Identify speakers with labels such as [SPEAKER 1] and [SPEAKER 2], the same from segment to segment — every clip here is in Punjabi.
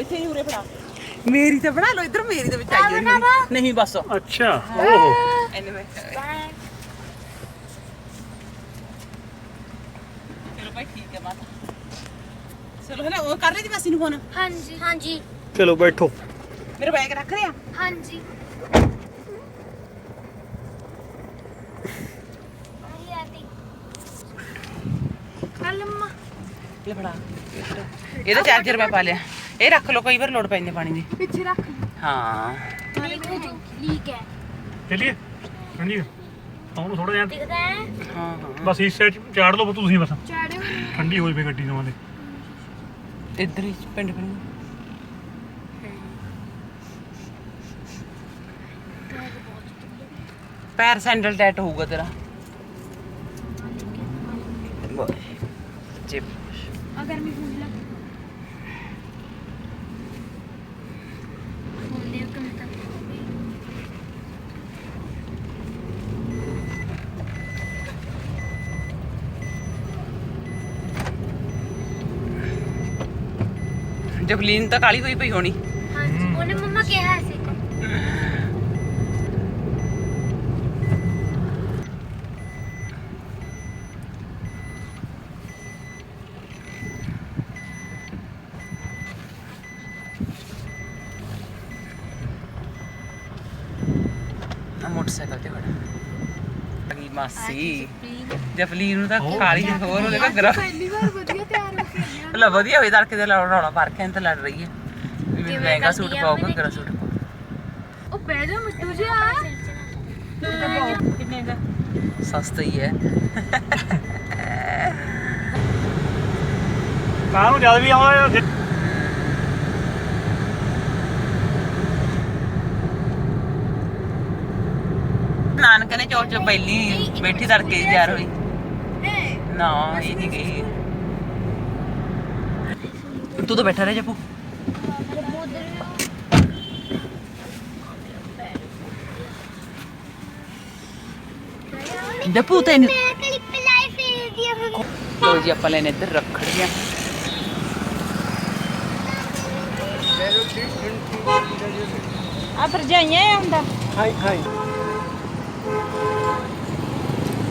[SPEAKER 1] ਇੱਥੇ ਹੀ ਉਰੇ ਫੜਾ ਮੇਰੀ ਤਾਂ ਬਣਾ ਲਓ ਇੱਧਰ ਮੇਰੀ ਦੇ ਵਿੱਚ ਆਈ ਹੋਈ ਮੇਰੀ। ਨਹੀਂ ਬਸ।
[SPEAKER 2] ਅੱਛਾ ਓਹੋ।
[SPEAKER 1] ਐਨੇ ਮੈਂ ਚਲੋ ਭਾਈ ਠੀਕ ਹੈ ਮਾਤਾ ਚਲੋ ਹਲੇ ਉਹ ਕਰ ਰਹੀ ਸੀ ਮਾਸੀ ਨੂੰ ਫੋਨ?
[SPEAKER 3] ਹਾਂਜੀ। ਹਾਂਜੀ।
[SPEAKER 2] ਚਲੋ ਬੈਠੋ।
[SPEAKER 1] ਮੇਰਾ ਬੈਗ ਰੱਖ ਰਿਆ
[SPEAKER 3] ਹਾਂਜੀ।
[SPEAKER 1] ਲੈ ਫੜਾ। ਇਹਦਾ ਚਾਰਜਰ ਮੈਂ ਪਾ ਲਿਆ। ਇਹ ਰੱਖ ਲਓ ਕਈ ਵਾਰ ਲੋੜ ਪੈਂਦੀ ਪਾਣੀ ਦੀ।
[SPEAKER 3] ਪਿੱਛੇ ਰੱਖ
[SPEAKER 1] ਹਾਂ।
[SPEAKER 3] ਲੀਕ ਹੋ ਜੂ ਲੀਕ ਹੈ।
[SPEAKER 2] ਚਲਿਏ। ਹਾਂਜੀ। ਆਉਣ ਥੋੜਾ ਜਿਹਾ।
[SPEAKER 3] ਦਿਖਦਾ ਹੈ?
[SPEAKER 1] ਹਾਂ ਹਾਂ।
[SPEAKER 2] ਬਸ ਇਸ ਸਾਈਡ ਚਾੜ ਲਓ ਤੁਸੀਂ ਬਸ।
[SPEAKER 3] ਚਾੜੇ ਹੋਏ
[SPEAKER 2] ਠੰਡੀ ਹੋਈ ਪਈ ਗੱਡੀ ਨਵਾਂ ਦੇ
[SPEAKER 1] ਇੱਧਰ ਹੀ ਪਿੰਡ ਪਿੰਡ ਪੈਰ ਸੈਂਡਲ ਟੈਟ ਹੋਊਗਾ ਤੇਰਾ। ਜੇ
[SPEAKER 3] ਅਗਰ ਮੈਂ ਫੋਨ ਲਾ ਫੋਨ ਦੇ
[SPEAKER 1] ਜਬਲੀਨ ਤਾਂ ਕਾਲੀ ਹੋਈ ਪਈ ਹੋਣੀ
[SPEAKER 3] ਹਾਂਜੀ ਉਹਨੇ ਮੰਮਾ ਕਿਹਾ ਸੀ
[SPEAKER 1] ਆ ਮੋਟਰਸਾਈਕਲ ਤੇ ਖੜਾ ਅਗੀ ਮਾਸੀ। ਜਬਲੀਨ ਨੂੰ ਤਾਂ ਕਾਲੀ ਜਿਹੀ ਹੋਰ ਉਹਦੇ ਘੱਗਰਾ
[SPEAKER 3] ਪਹਿਲੀ ਵਾਰ ਵਧੀਆ ਤਿਆਰ ਹੋ ਕੇ ਆਇਆ
[SPEAKER 1] ਲੈ ਵਧੀਆ ਹੋਈ ਤੜਕੇ ਦੇ ਰੌਲਾ ਪਾਰ ਕੇ ਤੇ ਲੜ ਰਹੀ ਹੈ। ਵੀ ਮੈਨੂੰ ਲਹਿੰਗਾ ਸੂਟ
[SPEAKER 3] ਆ
[SPEAKER 1] ਪਾਓ
[SPEAKER 3] ਉਹਨੇ?
[SPEAKER 1] ਘੱਗਰਾ ਸੂਟ ਪਾਓ।
[SPEAKER 3] ਉਹ ਬਹਿ ਜਾ ਮਿੱਟੂ ਜੀ ਆ।
[SPEAKER 1] ਕਿੰਨੇ ਦਾ? ਸਸਤਾ ਹੀ ਹੈ।
[SPEAKER 2] ਕਾਂ ਨੂੰ ਜਦ ਵੀ ਆਉਂਦਾ
[SPEAKER 1] ਨੇ ਚੌਕ ਚ ਪਹਿਲੀ ਬੈਠੀ ਤੜਕੇ ਦੀ ਤਿਆਰ ਹੋਈ। ਨਾ ਇਹ ਨਹੀਂ ਗਈ। ਤੂੰ ਤਾਂ ਬੈਠਾ ਰਹਿ ਜੱਪੂ। ਜੱਪੂ ਤੇ
[SPEAKER 3] ਮੈਂ ਕਲਿੱਪ ਲਾਈ ਫੇਰ ਦੀ
[SPEAKER 1] ਲੋ ਜੀ ਆਪਾਂ ਲੈਨੇ ਇੱਧਰ ਰੱਖੜੀਆਂ।
[SPEAKER 3] ਆ ਭਰਜਾਈਆਂ ਹੁੰਦਾ
[SPEAKER 2] ਹਾਈ ਹਾਈ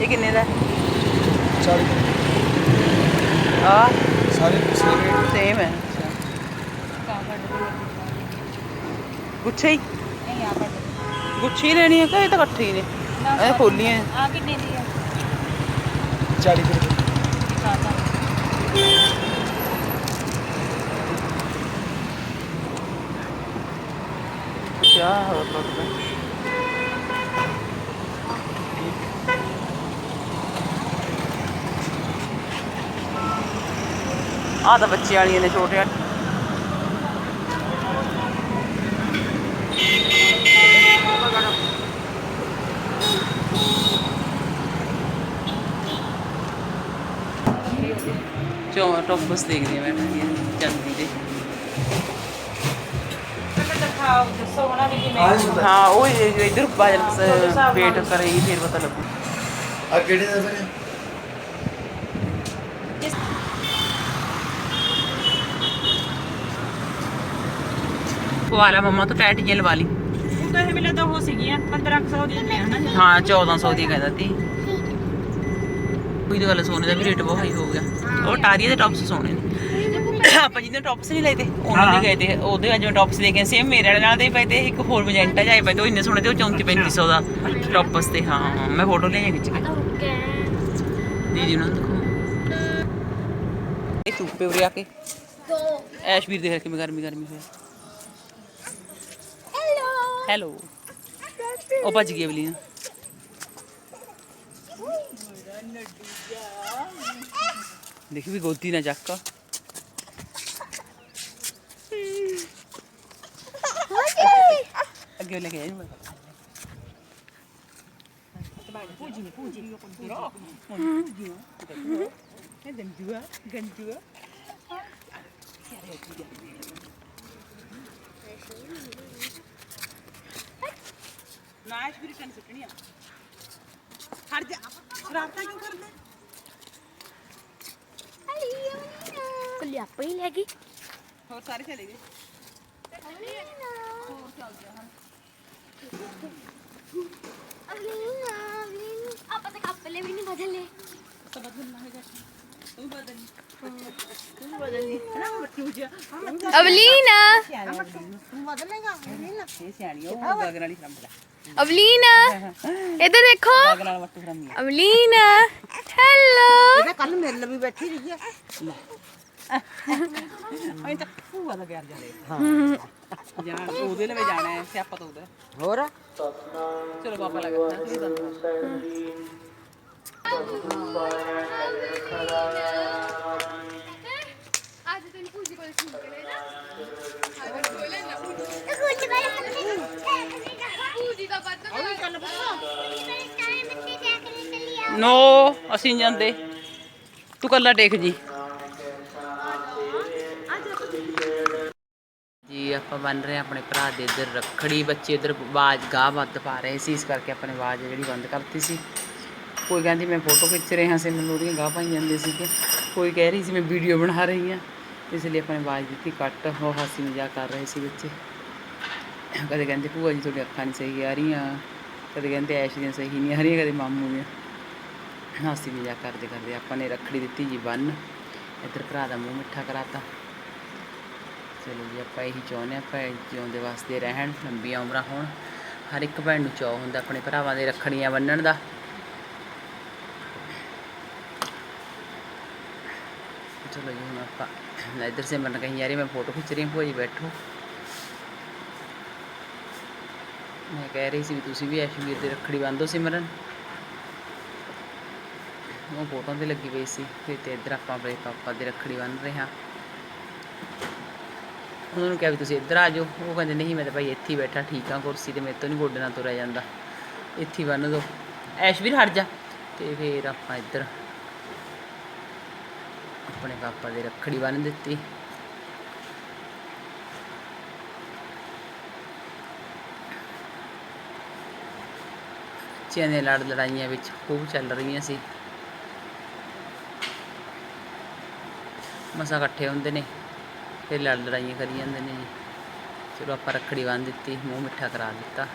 [SPEAKER 1] ਇਹ ਕਿੰਨੇ ਦਾ?
[SPEAKER 4] ਚਾਲੀ।
[SPEAKER 1] ਆ।
[SPEAKER 4] ਸਾਰੇ ਸਾਰੇ
[SPEAKER 1] ਸੇਮ ਹੈ। ਗੁੱਛੇ ਹੀ। ਗੁੱਛੀ ਲੈਣੀ ਹੈ ਕਿ ਇਹ ਤਾਂ ਇਕੱਠੇ ਹੀ ਨੇ? ਇਹ ਖੋਲੀਆਂ
[SPEAKER 3] ਆ ਕਿੰਨੇ ਦੀ ਆ?
[SPEAKER 4] 40 ਰੁਪਏ।
[SPEAKER 1] ਕਿਆ ਹੋ ਰਿਹਾ ਆ ਤਾਂ ਬੱਚੇ ਵਾਲੀਆਂ ਨੇ ਛੋਟੇ ਚੋ ਟੋਪਸ ਦੇਖਦੀ ਮੈਂ ਚੰਦੀ ਦੇ ਹਾਂ ਉਹ ਇੱਧਰ ਬਾਜਨ ਵੇਟ ਕਰੇਗੀ ਫਿਰ ਪਤਾ ਲੱਗੂ।
[SPEAKER 4] ਆ ਕਿਹੜੇ ਦਾ ਫਿਰ?
[SPEAKER 1] ਪਵਾ ਲਾ ਮੰਮਾ ਤੋਂ ਟੈਟ ਜੇ ਲਵਾ ਲਈ।
[SPEAKER 5] ਉਹ ਤਾਂ ਇਹ ਵੇਲੇ ਤਾਂ ਉਹ ਸੀਗੀਆਂ 1500 ਦੀਆਂ ਨੇ ਹਨਾ?
[SPEAKER 1] ਹਾਂ 1400 ਦੀ ਕਹਿੰਦਾ ਤੀ ਕੋਈ ਤਾਂ ਗੱਲ ਸੋਨੇ ਦਾ ਵੀ ਰੇਟ ਬਹੁਤ ਹਾਈ ਹੋ ਗਿਆ। ਉਹ ਟਾਰੀਏ ਦੇ ਟੌਪਸ ਸੋਨੇ ਨੇ। ਆਪਾਂ ਜਿਹਦੇ ਟੌਪਸ ਨਹੀਂ ਲਏ ਤੇ ਉਹਨਾਂ
[SPEAKER 2] ਹਾਂ।
[SPEAKER 1] ਦੇ ਗਏ ਤੇ ਉਹਦੇ ਅੱਜ ਟੌਪਸ ਲੈ ਕੇ ਸੇਮ ਮੇਰੇ ਵਾਲੇ ਨਾਲ ਦੇ ਪਏ ਤੇ ਇੱਕ ਹੋਰ ਮਜੈਂਟਾ ਜਾਏ ਪਏ ਤੇ ਉਹ ਇੰਨੇ ਸੋਹਣੇ ਤੇ ਉਹ 34 3500 ਦਾ ਟੌਪਸ ਤੇ। ਹਾਂ ਮੈਂ ਫੋਟੋ ਲੈ ਖਿੱਚ ਕੇ। ਦੀਦੀ ਉਹਨਾਂ ਨੂੰ ਦਿਖਾਉਂ ਇਹ ਧੁੱਪੇ ਉਰੇ ਆ ਕੇ।
[SPEAKER 3] ਦੋ
[SPEAKER 1] ਐਸ਼ਵੀਰ ਦੇ ਕਿਵੇਂ ਗਰਮੀ ਗਰਮੀ ਹੋਇਆ
[SPEAKER 3] ਹੈਲੋ
[SPEAKER 1] ਹੈਲੋ ਉਹ ਭੱਜ ਗਈ ਅਵਲੀਨ ਦੇਖੀ ਵੀ ਗੋਦੀ ਨਾ ਚੱਕ ਅੱਗੇ ਲੈ ਕੇ ਆਈ ਮੈਂ ਗੰਜੂਆ ਗੰਜੂਆ ਨਾ ਐਸ਼ਵੀਰ ਟਨ ਸੁੱਟਣੀ ਆ। ਹਟ ਜਾ। ਸ਼ਰਾਰਤਾਂ ਕਿਉਂ ਕਰਦੇ?
[SPEAKER 3] ਕੱਲੀ ਆਪਣੀ ਲੈ ਗਈ।
[SPEAKER 1] ਹੋਰ ਸਾਰੇ ਚਲੇ ਗਏ?
[SPEAKER 3] ਆਪਾਂ ਤਾਂ ਕੱਪਲੇ ਵੀ ਨਹੀਂ ਬਦਲੇ ਅਵਲੀਨਾ।
[SPEAKER 1] ਇਹ ਸਿਆਣੀ ਉਹ ਗਗਨ ਵਾਲੀ ਫਰੰਬਲਾ
[SPEAKER 3] ਅਵਲੀਨਾ ਇੱਧਰ ਦੇਖੋ। ਅਵਲੀਨਾ ਹੈਲੋ।
[SPEAKER 6] ਕੱਲ ਮੇਰੇ ਲਈ ਵੀ ਬੈਠੀ ਰਹੀ ਹੈ
[SPEAKER 1] ਅਹੀਂ ਤਾਂ ਭੂਆ ਦਾ ਪਿਆਰ ਜਾਲੇ ਜਾਣ ਉਹਦੇ ਲਵੇ ਜਾਣਾ ਹੈ ਸਿਆਪਾ ਤਾਂ ਉਹਦਾ
[SPEAKER 6] ਹੋਰ?
[SPEAKER 1] ਚਲੋ ਪਾਪਾ ਲਗਾ ਇਹ ਤਾਂ
[SPEAKER 3] ਅੱਜ ਤੈਨੂੰ ਪੂਜੀ ਕੋਲ ਸੁਣ ਕੇ ਨਾ ਪੂਜੀ ਦਾ ਬੱਤ
[SPEAKER 1] ਨੋ ਅਸੀਂ ਨੀ ਜਾਂਦੇ। ਤੂੰ ਕੱਲਾ ਦੇਖ ਜੀ। ਜੀ ਆਪਾਂ ਬਣ ਰਹੇ ਹਾਂ ਆਪਣੇ ਭਰਾ ਦੇ ਇੱਧਰ ਰੱਖੜੀ। ਬੱਚੇ ਇੱਧਰ ਆਵਾਜ਼ ਗਾਹ ਵੱਧ ਪਾ ਰਹੇ ਸੀ ਇਸ ਕਰਕੇ ਆਪਣੇ ਆਵਾਜ਼ ਜਿਹੜੀ ਬੰਦ ਕਰਤੀ ਸੀ। ਕੋਈ ਕਹਿੰਦੀ ਮੈਂ ਫੋਟੋ ਖਿੱਚ ਰਿਹਾ ਸੀ ਮੈਨੂੰ ਉਹਦੀਆਂ ਗਾਹ ਪਾਈ ਜਾਂਦੇ ਸੀਗੇ ਕੋਈ ਕਹਿ ਰਹੀ ਸੀ ਮੈਂ ਵੀਡੀਓ ਬਣਾ ਰਹੀ ਹਾਂ। ਇਸ ਲਈ ਆਪਣੇ ਆਵਾਜ਼ ਦਿੱਤੀ ਕੱਟ। ਉਹ ਹਾਸੀ ਮਜ਼ਾਕ ਕਰ ਰਹੇ ਸੀ ਬੱਚੇ। ਕਦੇ ਕਹਿੰਦੇ ਭੂਆ ਜੀ ਤੁਹਾਡੀ ਅੱਖਾਂ ਨਹੀਂ ਸਹੀ ਆ ਰਹੀਆਂ, ਕਦੇ ਕਹਿੰਦੇ ਐਸ਼ ਦੀਆਂ ਸਹੀ ਨਹੀਂ ਆ ਰਹੀਆਂ, ਕਦੇ ਮਾਮੂ ਦੀਆਂ। ਹਾਸੀ ਮਜ਼ਾਕ ਕਰਦੇ ਕਰਦੇ ਆਪਾਂ ਨੇ ਰੱਖੜੀ ਦਿੱਤੀ ਜੀ ਬੰਨ, ਇੱਧਰ ਭਰਾ ਦਾ ਮੂੰਹ ਮਿੱਠਾ ਕਰਾਤਾ। ਚਲੋ ਜੀ, ਆਪਾਂ ਇਹੀ ਚਾਹੁੰਦੇ ਹਾਂ ਭੈਣ ਜਿਉਂਦੇ ਵਾਸਤੇ ਰਹਿਣ, ਲੰਬੀਆਂ ਉਮਰਾਂ ਹੋਣ। ਹਰ ਇੱਕ ਭੈਣ ਨੂੰ ਚਾਅ ਹੁੰਦਾ ਆਪਣੇ ਭਰਾਵਾਂ ਦੇ ਰੱਖੜੀਆਂ ਬੰਨਣ ਦਾ। ਚਲੋ ਜੀ, ਹੁਣ ਆਪਾਂ ਇੱਧਰ ਸੇ ਮਨ ਕਹੀਂ ਯਾਰੀ ਮੈਂ ਫੋਟੋ ਖਿੱਚ ਰਹੀ ਹਾਂ, ਭੂਆ ਬੈਠੋ। ਮੈਂ ਕਹਿ ਰਹੀ ਸੀ ਵੀ ਤੁਸੀਂ ਵੀ ਐਸ਼ਵੀਰ ਦੀ ਰੱਖੜੀ ਬੰਨ੍ਹੋ ਸਿਮਰਨ। ਉਹ ਫੋਟੋਆਂ ਤੇ ਲੱਗੀ ਪਈ ਸੀ ਫਿਰ ਤੇ ਇੱਧਰ ਆਪਾਂ ਆਪਣੇ ਪਾਪਾ ਦੀ ਰੱਖੜੀ ਬੰਨ੍ਹ ਰਹੇ ਹਾਂ। ਉਹਨਾਂ ਨੂੰ ਕਿਹਾ ਵੀ ਤੁਸੀਂ ਇੱਧਰ ਆ ਜਾਓ। ਉਹ ਕਹਿੰਦੇ, ਨਹੀਂ, ਮੈਂ ਤਾਂ ਭਾਈ ਇੱਥੇ ਹੀ ਬੈਠਾ, ਠੀਕ ਆ ਕੁਰਸੀ ਤੇ ਮੇਰੇ ਤੋਂ ਨਹੀਂ ਗੋਡੇ ਨਾਲ ਤੁਰਿਆ ਜਾਂਦਾ। ਇੱਥੇ ਹੀ ਬੰਨ੍ਹ ਦਿਓ ਐਸ਼ਵੀਰ, ਹਟ ਜਾ। ਤੇ ਫਿਰ ਆਪਾਂ ਇੱਧਰ ਆਪਣੇ ਪਾਪਾ ਦੀ ਰੱਖੜੀ ਬੰਨ੍ਹ ਦਿੱਤੀ। ਬੱਚਿਆਂ ਦੀਆਂ ਲੜ ਲੜਾਈਆਂ ਵਿੱਚ ਖੂਬ ਚੱਲ ਰਹੀਆਂ ਸੀ। ਮਸਾਂ ਇਕੱਠੇ ਹੁੰਦੇ ਨੇ, ਫਿਰ ਲੜ ਲੜਾਈਆਂ ਕਰੀ ਜਾਂਦੇ ਨੇ। ਜੀ ਚਲੋ ਆਪਾਂ ਰੱਖੜੀ ਬੰਨ੍ਹ ਦਿੱਤੀ, ਮੂੰਹ ਮਿੱਠਾ ਕਰਾ ਦਿੱਤਾ।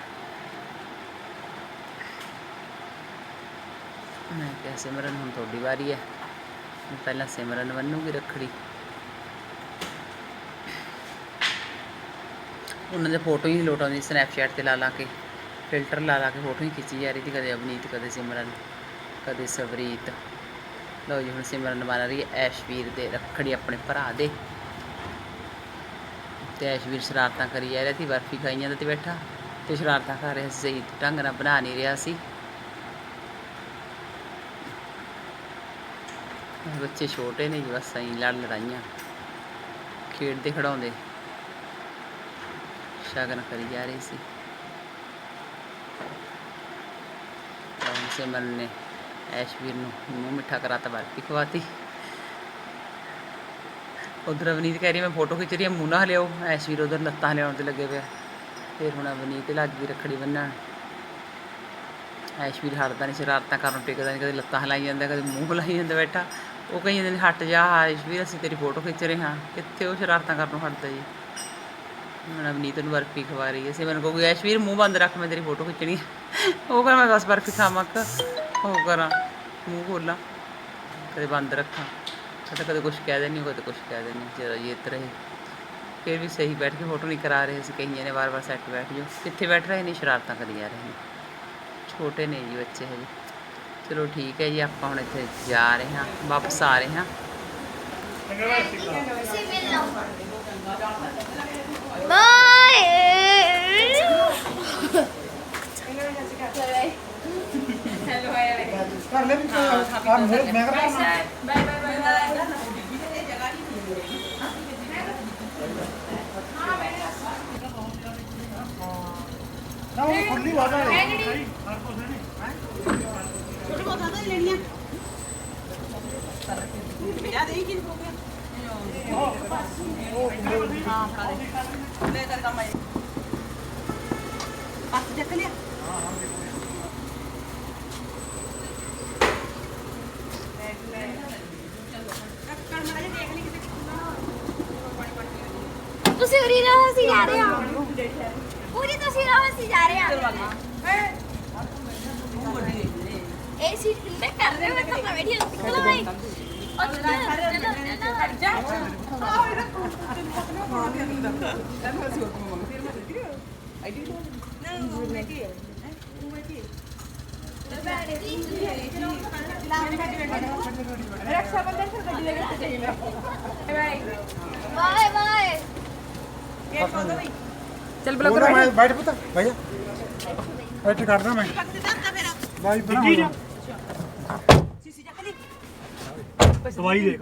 [SPEAKER 1] ਮੈਂ ਕਿਹਾ ਸਿਮਰਨ, ਹੁਣ ਤੁਹਾਡੀ ਵਾਰੀ ਹੈ। ਪਹਿਲਾਂ ਸਿਮਰਨ ਬੰਨੂਗੀ ਰੱਖੜੀ। ਉਹਨਾਂ ਦੇ ਫੋਟੋ ਹੀ ਲੋਟ ਆਉਂਦੀ ਸਨੈਪਚੈਟ ਤੇ ਲਾ ਲਾ ਕੇ। ਫਿਲਟਰ ਲਾ ਲਾ ਕੇ ਫੋਟੋ ਹੀ ਖਿੱਚੀ ਜਾ ਰਹੀ ਸੀ, ਕਦੇ ਅਵਨੀਤ, ਕਦੇ ਸਿਮਰਨ, ਕਦੇ ਸਵਰੀਤ। ਲਓ ਜੀ, ਹੁਣ ਸਿਮਰਨ ਬਣ ਰਹੀ ਹੈ, ਐਸ਼ਵੀਰ ਦੇ ਰੱਖੜੀ ਆਪਣੇ ਭਰਾ ਦੇ। ਤੇ ਐਸ਼ਵੀਰ ਸ਼ਰਾਰਤਾਂ ਕਰੀ ਜਾ ਰਿਹਾ ਸੀ, ਬਰਫੀ ਖਾਈ ਜਾਂਦਾ ਤੇ ਬੈਠਾ। ਤੇ ਸ਼ਰਾਰਤਾਂ ਕਰ ਰਿਹਾ ਸੀ, ਸਹੀ ਢੰਗ ਨਾਲ ਬਣਾ ਨਹੀਂ ਰਿਹਾ ਸੀ। ਬੱਚੇ ਛੋਟੇ ਨੇ ਜੀ, ਬਸ ਐਂ ਲੜ ਲੜਾਈਆਂ। ਖੇਡਦੇ ਖੜਾਉਂਦੇ ਸ਼ਗਨ ਕਰੀ ਜਾ ਰਹੀ ਸੀ। ਸਿਮਰਨ ਨੇ ਐਸ਼ਵੀਰ ਨੂੰ ਮੂੰਹ ਮਿੱਠਾ ਕਰਾਤਾ ਬਰਫੀ ਖਵਾਤੀ ਉਧਰ ਅਵਨੀਤ ਕਹਿ ਰਹੀ ਮੈਂ ਫੋਟੋ ਖਿੱਚ ਰਹੀ ਹਾਂ ਮੂੰਹ ਨਾ ਲਿਓ ਐਸ਼ਵੀਰ ਉਧਰ ਲੱਤਾਂ ਲਿਆਉਣ ਤੇ ਲੱਗੇ ਪਿਆ ਫਿਰ ਹੁਣ ਅਵਨੀਤ ਲੱਗ ਗਈ ਰੱਖੜੀ ਬੰਨਣ ਐਸ਼ਵੀਰ ਹਟਦਾ ਨਹੀਂ ਸ਼ਰਾਰਤਾਂ ਕਰਨ ਟਿਕਦਾ ਨਹੀਂ ਕਦੇ ਲੱਤਾਂ ਹਿਲਾਈ ਜਾਂਦਾ ਕਦੇ ਮੂੰਹ ਹਿਲਾਈ ਜਾਂਦਾ ਬੈਠਾ ਉਹ ਕਹੀ ਜਾਂਦੇ ਨੇ ਹਟ ਜਾ ਐਸ਼ਵੀਰ ਅਸੀਂ ਤੇਰੀ ਫੋਟੋ ਖਿੱਚ ਰਹੇ ਹਾਂ ਕਿੱਥੇ ਉਹ ਸ਼ਰਾਰਤਾਂ ਕਰਨ ਨੂੰ ਹਟਦਾ ਜੀ ਹੁਣ ਅਵਨੀਤ ਨੂੰ ਬਰਫੀ ਖਵਾ ਰਹੀ ਹੈ। ਸਿਮਰਨ ਕਹੂਗੀ ਐਸ਼ਵੀਰ ਮੂੰਹ ਬੰਦ ਰੱਖ, ਮੈਂ ਤੇਰੀ ਫੋਟੋ ਖਿੱਚਣੀ ਉਹ ਕਰ ਮੈਂ ਬਸ ਬਰਫੀ ਖਾਵਾਂ ਕ ਉਹ ਕਰਾਂ, ਮੂੰਹ ਖੋਲਾਂ। ਕਦੇ ਬੰਦ ਰੱਖਾਂ। ਕਦੇ ਕਦੇ ਕੁਝ ਕਹਿ ਦੇਣੀ ਕਦੇ ਕੁਝ ਕਹਿ ਦੇਣੀ ਜਦੋਂ ਇਹ ਤਰ੍ਹਾਂ ਹੀ ਫਿਰ ਵੀ ਸਹੀ ਬੈਠ ਕੇ ਫੋਟੋ ਨਹੀਂ ਕਰਾ ਰਹੇ ਸੀ ਕਈਆਂ ਨੇ ਵਾਰ-ਵਾਰ ਸੈੱਟ ਬੈਠ ਜਾਓ। ਕਿੱਥੇ ਬੈਠ ਰਹੇ ਨੇ? ਸ਼ਰਾਰਤਾਂ ਕਰੀ ਜਾ ਰਹੇ ਨੇ। ਛੋਟੇ ਨੇ ਜੀ ਬੱਚੇ ਹਜੇ। ਚਲੋ ਠੀਕ ਹੈ ਜੀ, ਆਪਾਂ ਹੁਣ ਇੱਥੇ ਜਾ ਰਹੇ ਹਾਂ, ਵਾਪਸ ਆ ਰਹੇ ਹਾਂ।
[SPEAKER 4] ਕਰ ਲੈ ਆ ਮੈਂ ਕਰਦਾ ਨਾ ਉਹ ਖੁੱਲੀ ਵਾਦਾ ਹੈ
[SPEAKER 6] ਛੋਟੇ ਬਹੁਤ ਜ਼ਿਆਦਾ ਹੀ ਲੈਣੀਆਂ
[SPEAKER 1] ਲੈ ਕਰ ਕੰਮ ਤੁਸੀਂ
[SPEAKER 6] ਉਰੀ ਰਹੋ ਅਸੀਂ
[SPEAKER 3] ਜਾ ਰਹੇ ਹਾਂ। ਪੂਰੀ ਤੁਸੀਂ ਰਹੋ ਅਸੀਂ ਜਾ ਰਹੇ ਹਾਂ। ਇਹ ਸੀਟ ਮੈਂ ਕਰ ਰਹੇ ਮੈਂ ਤਾਂ ਵੀਡੀਓ ਨਿਕਲਵਾਈ चल ब्लॉक
[SPEAKER 4] करो भाई बैठ पता भैया। बैठ काट रहा मैं भाई बना
[SPEAKER 2] ਦਵਾਈ ਦੇਖ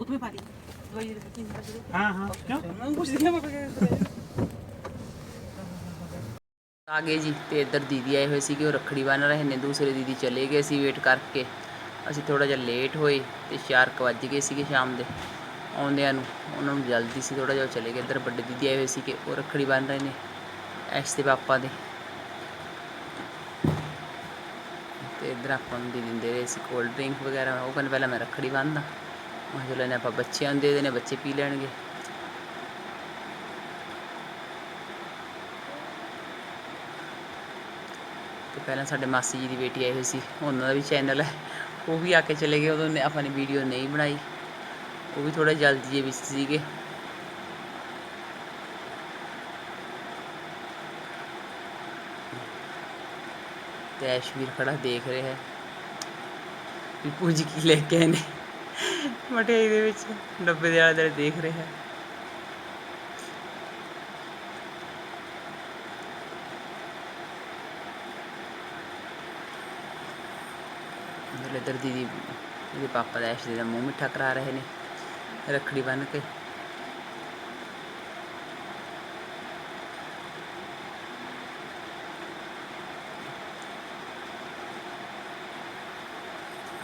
[SPEAKER 6] ਉਤਮੇ ਪਾ ਦੀ। ਦਵਾਈ ਦੇ ਕਿੰਨੀ ਕਰ
[SPEAKER 2] ਹਾਂ ਹਾਂ। ਕਿਉਂ?
[SPEAKER 6] ਮੈਂ ਕੁਝ ਦਿਖਿਆ ਮੈਂ
[SPEAKER 1] ਆ ਗਏ ਜੀ ਤੇ ਇੱਧਰ ਦੀਦੀ ਆਏ ਹੋਏ ਸੀ ਕਿ ਉਹ ਰੱਖੜੀ ਬੰਨ ਰਹੇ ਨੇ। ਦੂਸਰੇ ਦੀਦੀ ਚਲੇ ਗਏ ਸੀ ਵੇਟ ਕਰਕੇ। ਅਸੀਂ ਥੋੜਾ ਜਿਹਾ ਲੇਟ ਹੋਏ ਤੇ 4 ਕੁ ਵੱਜ ਗਏ ਸੀਗੇ ਸ਼ਾਮ ਦੇ। ਆਉਂਦਿਆਂ ਨੂੰ ਉਹਨਾਂ ਨੂੰ ਜਲਦੀ ਸੀ ਥੋੜਾ ਜਿਹਾ ਚਲੇ ਗਏ। ਇੱਧਰ ਵੱਡੇ ਦੀਦੀ ਆਏ ਹੋਏ ਸੀ ਕਿ ਉਹ ਰੱਖੜੀ ਬੰਨ ਰਹੇ ਨੇ ਐਸ਼ ਦੇ ਪਾਪਾ ਦੇ। ਤੇ ਇੱਧਰ ਆਪਾਂ ਨੂੰ ਦੇ ਦਿੰਦੇ ਰਹੇ ਸੀ ਕੋਲਡ ਡਰਿੰਕ ਵਗੈਰਾ, ਉਹ ਕਹਿੰਦੇ ਪਹਿਲਾਂ ਮੈਂ ਰੱਖੜੀ ਬੰਨਦਾ। ਮੈਂ ਕਿਹਾ ਚਲੋ ਇਹਨੇ ਆਪਾਂ ਬੱਚਿਆਂ ਨੂੰ ਦੇ ਦੇਣੇ, ਬੱਚੇ ਪੀ ਲੈਣਗੇ। ਤੇ ਪਹਿਲਾਂ ਸਾਡੇ ਮਾਸੀ ਜੀ ਦੀ ਬੇਟੀ ਆਈ ਹੋਈ ਸੀ, ਉਹਨਾਂ ਦਾ ਵੀ ਚੈਨਲ ਹੈ। ਉਹ ਵੀ ਆ ਕੇ ਚਲੇ ਗਏ, ਉਦੋਂ ਨੇ ਆਪਾਂ ਨੇ ਵੀਡੀਓ ਨਹੀਂ ਬਣਾਈ। ਉਹ ਵੀ ਥੋੜਾ ਜਲਦੀ ਜਿਹੇ ਵਿੱਚ ਸੀਗੇ। ਤੇ ਐਸ਼ਵੀਰ ਖੜਾ ਦੇਖ ਰਿਹਾ ਹੈ। ਵੀ ਪੂਜੀ ਕੀ ਲੈ ਕੇ ਆਏ ਨੇ। ਮਠਿਆਈ ਦੇ ਵਿੱਚ ਡੱਬੇ ਦੇ ਆਲੇ ਦੁਆਲੇ ਦੇਖ ਰਿਹਾ ਹੈ। ਜਿਹੜੇ ਦੀਦੀ ਇਹਦੇ ਪਾਪਾ ਦਾ ਐਸ਼ ਦਾ ਮੂੰਹ ਮਿੱਠਾ ਕਰਾ ਰਹੇ ਨੇ। ਰੱਖੜੀ ਬੰਨ੍ਹ ਕੇ।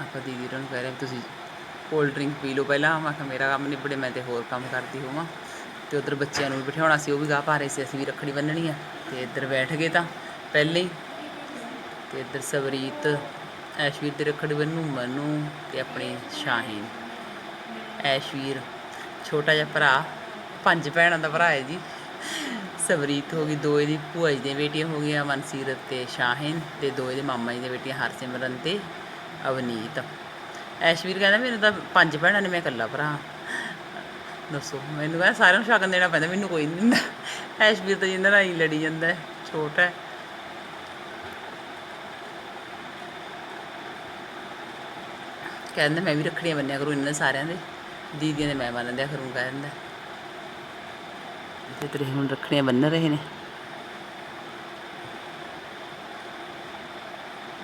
[SPEAKER 1] ਆਪਾਂ ਦੀਦੀ ਹੋਰਾਂ ਨੂੰ ਕਹਿ ਰਹੇ ਤੁਸੀਂ ਕੋਲਡ ਡਰਿੰਕ ਪੀ ਲਓ ਪਹਿਲਾਂ। ਮੈਂ ਕਿਹਾ ਮੇਰਾ ਕੰਮ ਨਿਬੜੇ, ਮੈਂ ਤੇ ਹੋਰ ਕੰਮ ਕਰਦੀ ਹੋਵਾਂ। ਤੇ ਉਧਰ ਬੱਚਿਆਂ ਨੂੰ ਵੀ ਬਿਠਾਉਣਾ ਸੀ, ਉਹ ਵੀ ਗਾਹ ਪਾ ਰਹੇ ਸੀ, ਅਸੀਂ ਵੀ ਰੱਖੜੀ ਬੰਨਣੀ ਆ। ਤੇ ਇੱਧਰ ਬੈਠ ਗਏ ਤਾਂ ਪਹਿਲੇ ਹੀ। ਤੇ ਇੱਧਰ ਸਵਰੀਤ, ਐਸ਼ਵੀਰ ਦੇ ਰੱਖੜੀ ਬੰਨੂ, ਮਨੂ ਤੇ ਆਪਣੇ ਸ਼ਾਹੀਨ। ਐਸ਼ਵੀਰ, ਛੋਟਾ ਜਿਹਾ ਭਰਾ, ਪੰਜ ਭੈਣਾਂ ਦਾ ਭਰਾ ਹੈ ਜੀ। ਸਵਰੀਤ ਹੋ ਗਈ ਦੋ ਦੀ ਭੂਆ ਜੀ ਦੀਆਂ ਬੇਟੀਆਂ ਹੋ ਗਈਆਂ, ਮਨਸੀਰਤ ਤੇ ਸ਼ਾਹੀਨ ਤੇ ਦੋ ਇਹਦੇ ਮਾਮਾ ਜੀ ਦੀਆਂ ਬੇਟੀਆਂ ਹਰਸਿਮਰਨ ਤੇ ਅਵਨੀਤ। ਐਸ਼ਵੀਰ ਕਹਿੰਦਾ ਮੈਨੂੰ ਤਾਂ ਪੰਜ ਭੈਣਾਂ ਨੇ ਮੈਂ ਇਕੱਲਾ ਭਰਾ। ਦੱਸੋ ਮੈਨੂੰ ਕਹਿੰਦਾ ਸਾਰਿਆਂ ਨੂੰ ਸ਼ਗਨ ਦੇਣਾ ਪੈਂਦਾ ਮੈਨੂੰ ਕੋਈ ਨਹੀਂ ਦਿੰਦਾ। ਐਸ਼ਵੀਰ ਤਾਂ ਜਿੰਦਾ ਨਾਲ ਹੀ ਲੜੀ ਜਾਂਦਾ ਹੈ, ਛੋਟਾ ਹੈ। ਕਹਿੰਦਾ ਮੈਂ ਵੀ ਰੱਖੜੀਆਂ ਬੰਨਿਆ ਕਰੂੰ ਇਹਨਾਂ ਸਾਰਿਆਂ ਦੇ। ਦੀਦੀਆਂ ਦੇ ਮੈਂ ਬੰਨ ਦਿਆ ਕਰੂੰ ਕਹਿੰਦਾ ਤੇ ਤੇਰੇ ਹੁਣ ਰੱਖੜੀਆਂ ਬੰਨ ਰਹੇ ਨੇ।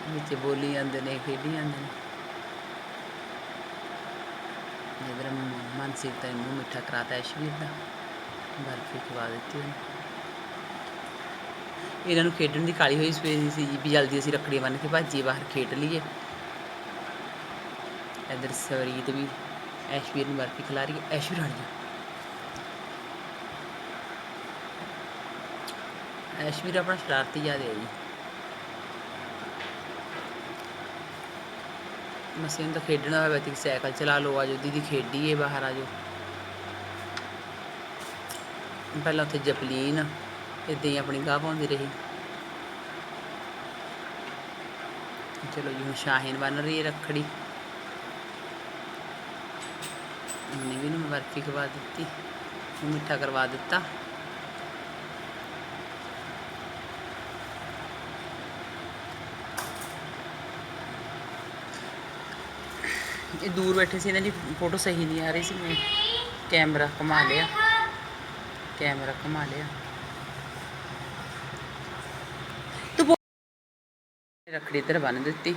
[SPEAKER 1] ਵਿੱਚ ਬੋਲੀ ਜਾਂਦੇ ਨੇ, ਖੇਡੀ ਜਾਂਦੇ ਨੇ। ਇਧਰ ਮਾਨਸਿਕ ਤਾਂ ਮੂੰਹ ਮਿੱਠਾ ਕਰਾਤਾ ਐਸ਼ਵੀਰ ਦਾ, ਬਰਫੀ ਖਵਾ ਦਿੱਤੀ ਉਹਨੇ। ਇਹਨਾਂ ਨੂੰ ਖੇਡਣ ਦੀ ਕਾਲੀ ਹੋਈ ਸਵੇਰ ਸੀ ਵੀ ਜਲਦੀ ਅਸੀਂ ਰੱਖੜੀ ਬੰਨ ਕੇ ਭਾਜੀਏ, ਬਾਹਰ ਖੇਡ ਲਈਏ। ਇਧਰ ਸਵਰੀਤ ਵੀ, ਐਸ਼ਵੀਰ ਨੂੰ ਬਰਫੀ ਖਿਲਾ ਰਹੀ ਹੈ। ਐਸ਼ਵੀਰ ਹਟ ਜਾ। ਐਸ਼ਵੀਰ ਆਪਣਾ ਸ਼ਰਾਰਤੀ ਜ਼ਿਆਦਾ ਹੈ ਜੀ। ਮਸੀਨ ਤਾਂ ਖੇਡਣਾ ਹੋਵੇ ਤੇ ਸਾਈਕਲ ਚਲਾ ਲਓ ਆਜੋ ਦੀਦੀ ਖੇਡੀਏ ਬਾਹਰ ਆਜੋ ਪਹਿਲਾਂ ਉੱਥੇ ਜਪਲੀਨ ਇਦਾਂ ਹੀ ਆਪਣੀ ਗਾਹ ਪਾਉਂਦੀ ਰਹੀ। ਚਲੋ ਜੀ, ਹੁਣ ਸ਼ਾਹੀਨ ਬਣ ਰਹੀ ਹੈ ਰੱਖੜੀ। ਉਹਨੇ ਵੀ ਨੂੰ ਬਰਫੀ ਖਵਾ ਦਿੱਤੀ ਮਿੱਠਾ ਕਰਵਾ ਦਿੱਤਾ। ਇਹ ਦੂਰ ਬੈਠੇ ਸੀ, ਇਹਨਾਂ ਦੀ ਫੋਟੋ ਸਹੀ ਨਹੀਂ ਆ ਰਹੀ ਸੀ, ਮੈਂ ਕੈਮਰਾ ਘੁਮਾ ਲਿਆ। ਕੈਮਰਾ ਘੁਮਾ ਲਿਆ। ਤੂੰ ਰੱਖੜੀ ਇੱਧਰ ਬੰਨ ਦਿੱਤੀ।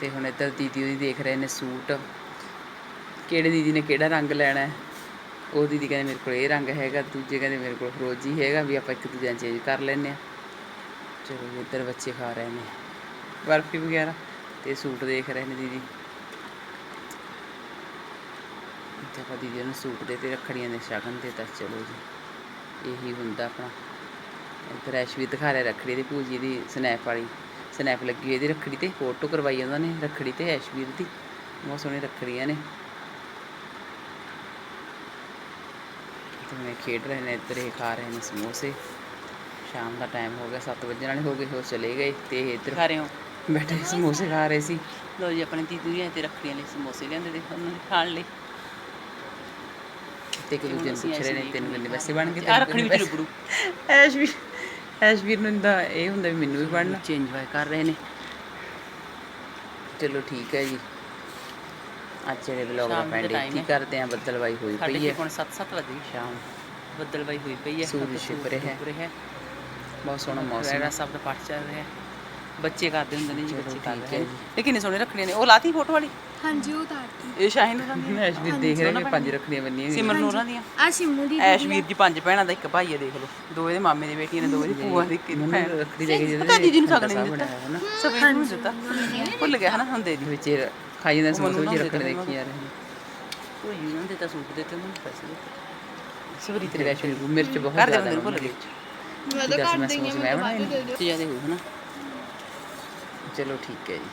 [SPEAKER 1] ਤੇ ਹੁਣ ਇੱਧਰ ਦੀਦੀ ਉਹਦੀ ਦੇਖ ਰਹੇ ਨੇ ਸੂਟ। ਕਿਹੜੇ ਦੀਦੀ ਨੇ ਕਿਹੜਾ ਰੰਗ ਲੈਣਾ? ਹੈ ਉਹ ਦੀਦੀ ਕਹਿੰਦੇ ਮੇਰੇ ਕੋਲ ਇਹ ਰੰਗ ਹੈਗਾ, ਦੂਜੇ ਕਹਿੰਦੇ ਮੇਰੇ ਕੋਲ ਫਰੋਜੀ ਹੈਗਾ, ਵੀ ਆਪਾਂ ਇੱਕ ਦੂਜੇ ਨਾਲ ਚੇਂਜ ਕਰ ਲੈਂਦੇ ਆ ਚਲੋ ਇੱਧਰ ਬੱਚੇ ਖਾ ਰਹੇ ਨੇ। ਬਰਫੀ ਵਗੈਰਾ। ਤੇ ਸੂਟ ਦੇਖ ਰਹੇ ਨੇ ਦੀਦੀ। ਤੇ ਆਪਾਂ ਦੀਦੀ ਨੂੰ ਸੂਟ ਦੇ ਤੇ ਰੱਖੜੀਆਂ ਦੇ ਸ਼ਗਨ ਦੇ ਤਾਂ ਚਲੋ ਜੀ, ਇਹੀ ਹੁੰਦਾ ਆਪਣਾ। ਇੱਧਰ ਐਸ਼ ਵੀ ਦਿਖਾ ਰਿਹਾ ਰੱਖੜੀ ਦੀ ਭੂਜੀ ਦੀ ਸਨੈਪ ਵਾਲੀ। ਸਨੈਪ ਲੱਗੀ ਹੋਈ ਇਹਦੀ ਰੱਖੜੀ ਤੇ, ਫੋਟੋ ਕਰਵਾਈ ਉਹਨਾਂ ਨੇ ਰੱਖੜੀ ਤੇ ਐਸ਼ਵੀਰ ਦੀ। ਬਹੁਤ ਸੋਹਣੀ ਰੱਖੜੀਆਂ ਨੇ। ਤੇ ਖੇਡ ਰਹੇ ਨੇ, ਇੱਧਰ ਇਹ ਖਾ ਰਹੇ ਨੇ ਸਮੋਸੇ। ਸ਼ਾਮ ਦਾ ਟਾਈਮ ਹੋ ਗਿਆ 7 ਵਜੇ ਵਾਲੇ ਹੋ ਗਏ ਉਹ ਚਲੇ ਗਏ ਤੇ ਇਹ ਇੱਧਰ ਖਾ ਰਹੇ ਹੋ। ਬੈਠੇ ਸਮੋਸੇ ਖਾ ਰਹੇ ਸੀ। ਲੋ ਜੀ ਆਪਣੇ ਦੀਦੀ ਦੀਆਂ ਤੇ ਰੱਖੜੀਆਂ ਲਈ ਸਮੋਸੇ ਲਿਆਂਦੇ ਦੇ ਉਹਨਾਂ ਨੇ ਖਾਣ ਲਈ ਤੇ ਇੱਕ ਦੂਜੇ ਨੂੰ ਪੁੱਛ ਰਹੇ ਨੇ ਤਿੰਨ ਕਿੰਨੇ ਪੈਸੇ ਬਣ ਗਏ ਆ ਰੱਖੜੀ ਵਿੱਚ ਰੁਬੜੂ ਐਸ਼ਵੀਰ ਐਸ਼ਵੀਰ ਨੂੰ ਦਾ ਇਹ ਹੁੰਦਾ ਵੀ ਮੈਨੂੰ ਵੀ ਪੜਨਾ ਚੇਂਜ ਇੰਜੋਏ ਕਰ ਰਹੇ ਨੇ। ਚਲੋ ਠੀਕ ਹੈ ਜੀ। ਅੱਜ ਜਿਹੜੇ ਵਲੌਗ ਦਾ ਪੈਂਡ ਇੱਥੇ ਕਰਦੇ ਆ ਬੱਦਲਵਾਈ ਹੋਈ ਪਈ ਹੈ। ਹੁਣ 7-7 ਵਜੇ ਸ਼ਾਮ। ਬੱਦਲਵਾਈ ਹੋਈ ਪਈ ਹੈ। ਸੂਰਜ ਛਿਪ ਰਿਹਾ। ਹੈ ਬਹੁਤ ਸੋਹਣਾ ਮੌਸਮ ਹੈ। ਸਭ ਦਾ ਪਾਠ ਚੱਲ ਰਿਹਾ। ਹੈ ਬੱਚੇ ਕਰਦੇ ਹੁੰਦੇ ਨੇ ਜੀ ਬੱਚੇ ਕਰ ਰਹੇ ਨੇ। ਇਹ ਕਿੰਨੇ ਸੋਹਣੇ ਰੱਖੜੀਆਂ ਨੇ? ਉਹ ਲਾਤੀ ਫੋਟੋ ਵਾਲੀ?
[SPEAKER 3] ਹਾਂਜੀ ਉਹ ਤਾਂ
[SPEAKER 1] ਇਹ ਸ਼ਾਹੀਨ ਹੋਰਾਂ ਦੀਆਂ? ਐਸ਼ਵੀਰ ਦੇਖ ਰਹੇ ਨੇ ਪੰਜ ਰੱਖੜੀਆਂ ਬੰਨੀਆਂ ਸਿਮਰਨ ਹੋਰਾਂ ਦੀਆਂ?
[SPEAKER 3] ਆ ਸਿੰਮੂ ਦੀ
[SPEAKER 1] ਐਸ਼ਵੀਰ ਜੀ ਪੰਜ ਭੈਣਾਂ ਦਾ ਇੱਕ ਭਾਈ ਹੈ ਦੇਖ ਲਓ। ਦੋ ਇਹਦੇ ਮਾਮੇ ਦੀ ਬੇਟੀਆਂ ਨੇ ਦੋ ਇਹਦੀ ਭੂਆ ਦੀ ਇੱਕ ਭੈਣ। ਰੱਖੜੀ ਲੈ ਕੇ ਪਤਾ ਦੀਦੀ ਨੂੰ ਸਗਣ ਨਹੀਂ ਦਿੱਤਾ। ਸਭ ਇਹਨੂੰ ਦਿੱਤਾ। ਭੁੱਲ ਗਿਆ ਹਨਾ ਹੁਣ ਦੇ। ਦੀ ਵਿੱਚ ਖਾਈ ਜਾਂਦਾ ਸਮੋਸੇ ਵਿੱਚ ਰੱਖਣ ਦੇਖੀ ਜਾ ਰਹੇ ਨੇ। ਉਹ ਇਹਨਾਂ ਦੇ ਤਾਂ ਸੂਟ ਦਿੱਤੇ ਉਹਨਾਂ ਨੂੰ ਪੈਸੇ ਦਿੱਤੇ। ਸਵਰੀ ਤੇਰੇ ਨੂੰ ਮਿਰਚ ਬਹੁਤ ਜ਼ਿਆਦਾ ਹੈ ਭੁੱਲ ਗਏ ਮੈਂ ਤਾਂ ਕਰ ਦਈਆਂ ਮੈਂ ਬਣਾਈ ਨਹੀਂ। ਜ਼ਿਆਦਾ ਹੋ ਹਨਾ। ਚਲੋ ਠੀਕ ਹੈ ਜੀ।